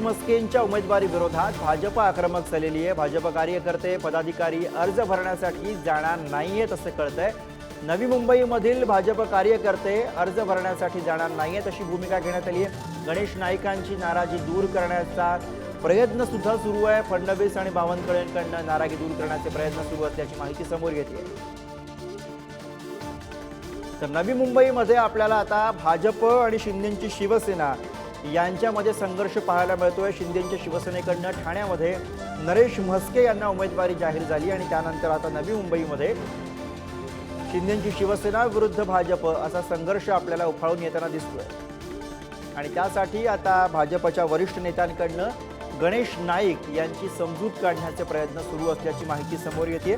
म्हस्केंच्या उमेदवारी विरोधात भाजप आक्रमक झालेली आहे. भाजप कार्यकर्ते पदाधिकारी अर्ज भरण्यासाठी जाणार नाहीयेत असं कळतंय. नवी मुंबईमधील भाजप कार्यकर्ते अर्ज भरण्यासाठी जाणार नाहीयेत अशी भूमिका घेण्यात आली आहे. गणेश नाईकांची नाराजी दूर करण्याचा प्रयत्न सुद्धा सुरू आहे. फडणवीस आणि बावनकुळेंकडनं नाराजी दूर करण्याचे प्रयत्न सुरू असल्याची माहिती समोर येते तर नवी मुंबईमध्ये आपल्याला आता भाजप आणि शिंदेची शिवसेना यांच्यामध्ये संघर्ष पाहायला मिळतोय. शिंदेंच्या शिवसेनेकडनं ठाण्यामध्ये नरेश म्हस्के यांना उमेदवारी जाहीर झाली आणि त्यानंतर आता नवी मुंबईमध्ये शिंदेंची शिवसेना विरुद्ध भाजप असा संघर्ष आपल्याला उफाळून येताना दिसतोय. आणि त्यासाठी आता भाजपच्या वरिष्ठ नेत्यांकडनं गणेश नाईक यांची समजूत काढण्याचे प्रयत्न सुरू असल्याची माहिती समोर येते